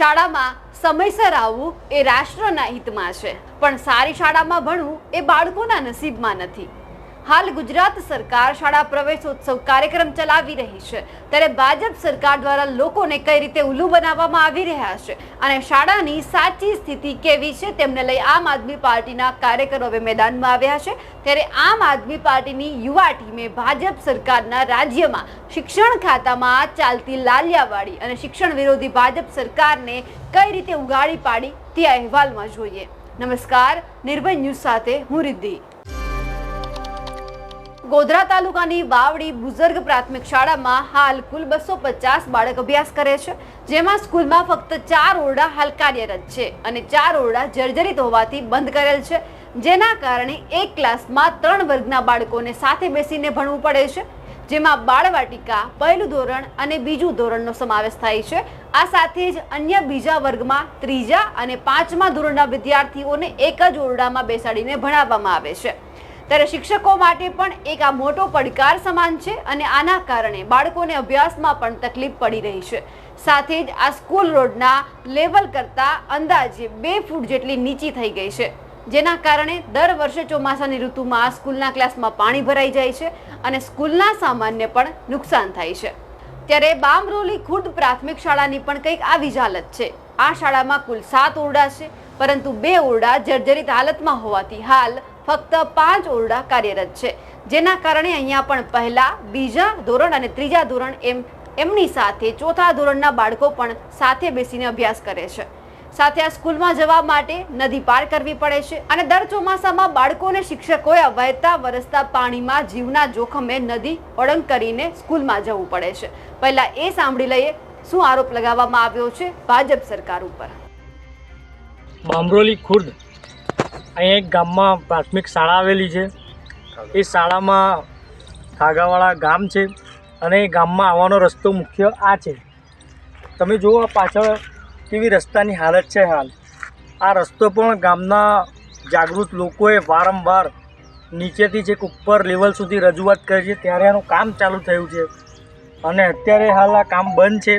શાળામાં સમયસર આવવું એ રાષ્ટ્રના હિતમાં છે. પણ સારી શાળામાં ભણવું એ બાળકોના નસીબમાં નથી. હાલ ગુજરાત સરકાર શાળા પ્રવેશોત્સવ કાર્યક્રમ ચલાવી રહી છે. ત્યારે ભાજપ સરકાર દ્વારા લોકોને કઈ રીતે ઉલ્લુ બનાવવામાં આવી રહ્યા છે અને શાળાની સાચી સ્થિતિ કેવી છે તેમને લઈ આમ આદમી પાર્ટીના કાર્યકરો હવે મેદાનમાં આવ્યા છે. ત્યારે આમ આદમી પાર્ટીની યુવા ટીમે ભાજપ સરકારના રાજ્યમાં શિક્ષણ ખાતામાં ચાલતી લાલિયાવાડી અને શિક્ષણ વિરોધી ભાજપ સરકારને કઈ રીતે ઉગાડી પાડી તે અહેવાલમાં જોઈએ. નમસ્કાર, નિર્ભય ન્યૂઝ સાથે હું રિદ્ધિ. ગોધરા તાલુકાની વાવડી બુઝર્ગ પ્રાથમિક શાળામાં હાલ કુલ બસો પચાસ બાળક અભ્યાસ કરે છે, જેમાં સ્કૂલમાં ફક્ત ચાર ઓરડા હાલ કાર્યરત છે અને ચાર ઓરડા જર્જરિત હોવાથી બંધ કરેલ છે. જેના કારણે એક ક્લાસમાં ત્રણ વર્ગના બાળકોને સાથે બેસીને ભણવું પડે છે, જેમાં બાળવાટિકા, પહેલું ધોરણ અને બીજું ધોરણનો સમાવેશ થાય છે. આ સાથે જ અન્ય બીજા વર્ગમાં ત્રીજા અને પાંચમા ધોરણના વિદ્યાર્થીઓને એક જ ઓરડામાં બેસાડીને ભણાવવામાં આવે છે. ત્યારે શિક્ષકો માટે પણ એક આ મોટો પડકાર સમાન છે અને આના કારણે બાળકોને અભ્યાસમાં પણ તકલીફ પડી રહી છે. સાથે જ આ સ્કૂલ રોડના લેવલ કરતાં અંદાજે બે ફૂટ જેટલી નીચી થઈ ગઈ છે. જેના કારણે દર વર્ષે ચોમાસાની ઋતુમાં આ સ્કૂલના ક્લાસમાં પાણી ભરાઈ જાય છે અને સ્કૂલના સામાનને પણ નુકસાન થાય છે. ત્યારે બામરોલી ખુર્દ પ્રાથમિક શાળાની પણ કંઈક આવી જ હાલત છે. આ શાળામાં કુલ સાત ઓરડા છે, પરંતુ બે ઓરડા જર્જરિત હાલતમાં હોવાથી હાલ ફક્ત પાંચ ઓરડા કાર્યરત છે. જેના કારણે અહીંયા પણ પહેલા, બીજા ધોરણ અને ત્રીજા ધોરણ એમ, એમની સાથે ચોથા ધોરણના બાળકો પણ સાથે બેસીને અભ્યાસ કરે છે. સાથે આ સ્કૂલમાં જવા માટે નદી પાર કરવી પડે છે અને દર ચોમાસામાં બાળકોને શિક્ષકોએ વહેતા વરસતા પાણીમાં જીવના જોખમે નદી ઓળંગ કરીને સ્કૂલમાં જવું પડે છે. પહેલા એ સાંભળી લઈએ શું આરોપ લગાવવામાં આવ્યો છે ભાજપ સરકાર ઉપર. બામરોલી ખુર્દ અહીં એક ગામમાં પ્રાથમિક શાળા આવેલી છે. એ શાળામાં ખાગાવાળા ગામ છે અને એ ગામમાં આવવાનો રસ્તો મુખ્ય આ છે. તમે જુઓ પાછળ કેવી રસ્તાની હાલત છે હાલ. આ રસ્તો પણ ગામના જાગૃત લોકોએ વારંવાર નીચેથી છેક ઉપર લેવલ સુધી રજૂઆત કરી છે. ત્યારે એનું કામ ચાલુ થયું છે. અને અત્યારે હાલ આ કામ બંધ છે.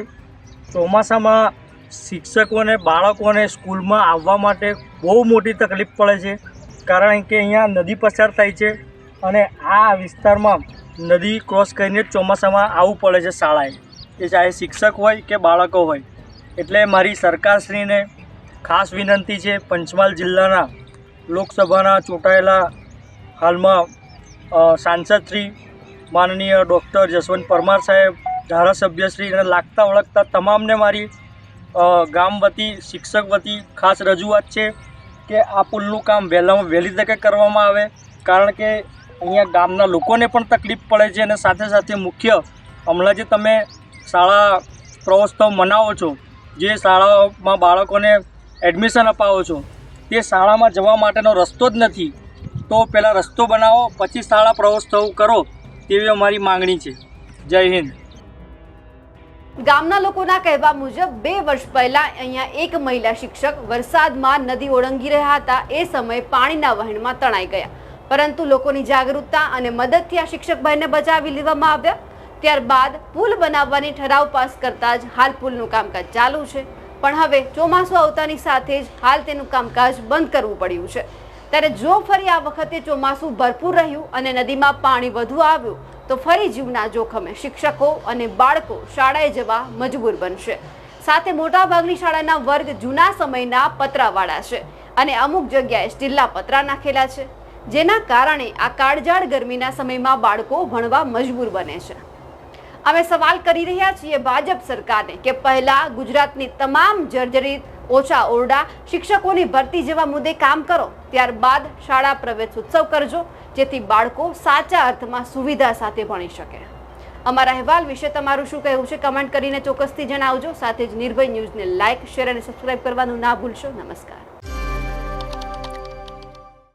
ચોમાસામાં શિક્ષકોને, બાળકોને સ્કૂલમાં આવવા માટે બહુ મોટી તકલીફ પડે છે. કારણ કે અહીંયા નદી પસાર થાય છે અને આ વિસ્તારમાં નદી ક્રોસ કરીને ચોમાસામાં આવવું પડે છે શાળાએ. એ ચાહે શિક્ષક હોય કે બાળકો હોય. એટલે મારી સરકારશ્રીને ખાસ વિનંતી છે પંચમહાલ જિલ્લાના લોકસભાના ચૂંટાયેલા હાલમાં સાંસદશ્રી માનનીય ડૉક્ટર જસવંત પરમાર સાહેબ, ધારાસભ્યશ્રી અને લાગતા ઓળખતા તમામને મારી ગામ વતી, શિક્ષક વતી ખાસ રજૂઆત છે કે આ પુલનું કામ વહેલામાં વહેલી તકે કરવામાં આવે. કારણ કે અહીંયા ગામના લોકોને પણ તકલીફ પડે છે અને સાથે સાથે મુખ્ય હમણાં જે તમે શાળા પ્રવોત્સવ મનાવો છો, જે શાળાઓમાં બાળકોને એડમિશન અપાવો છો, તે શાળામાં જવા માટેનો રસ્તો જ નથી. તો પહેલાં રસ્તો બનાવો, પછી શાળા પ્રવોત્સવ કરો, તેવી અમારી માંગણી છે. જય હિન્દ. ગામના લોકોના કહેવા મુજબ, બે વર્ષ પહેલા અહીંયા એક મહિલા શિક્ષક વરસાદમાં નદી ઓળંગી રહ્યા હતા. એ સમયે પાણીના વહેણમાં તણાઈ ગયા. પરંતુ લોકોની જાગૃતતા અને મદદથી આ શિક્ષકભાઈને બચાવી લેવામાં આવ્યા. ત્યારબાદ પુલ બનાવવાની ઠરાવ પાસ કરતા જ હાલ પુલનું કામકાજ ચાલુ છે. પણ હવે ચોમાસું આવતાની સાથે જ હાલ તેનું કામકાજ બંધ કરવું પડ્યું છે. ત્યારે જો ફરી આ વખતે ચોમાસું ભરપૂર રહ્યું અને નદીમાં પાણી વધુ આવ્યું, તો ફરી જીવના જોખમે શિક્ષકો અને બાળકો શાળાએ જવા મજબૂર બનશે. સાથે મોટાભાગની શાળાના વર્ગ જૂના સમયના પતરાવાળા છે અને અમુક જગ્યાએ સ્ટીલના પતરા નાખેલા છે, જેના કારણે આ કાળજાળ ગરમીના સમયમાં બાળકો ભણવા મજબૂર બને છે. અમે સવાલ કરી રહ્યા છીએ ભાજપ સરકારને કે પહેલા ગુજરાતની તમામ જર્જરિત ઓછા ઓરડા, શિક્ષકોની ભરતી જેવા મુદ્દે કામ કરો. ત્યારબાદ શાળા પ્રવેશ ઉત્સવ કરજો, જેથી બાળકો સાચા અર્થમાં સુવિધા સાથે ભણી શકે. અમારા અહેવાલ વિશે તમારું શું કહેવું છે, કમેન્ટ કરીને ચોક્કસથી જણાવજો. સાથે જ નિર્ભય ન્યૂઝને લાઇક, શેર અને સબસ્ક્રાઇબ કરવાનું ના ભૂલશો. નમસ્કાર.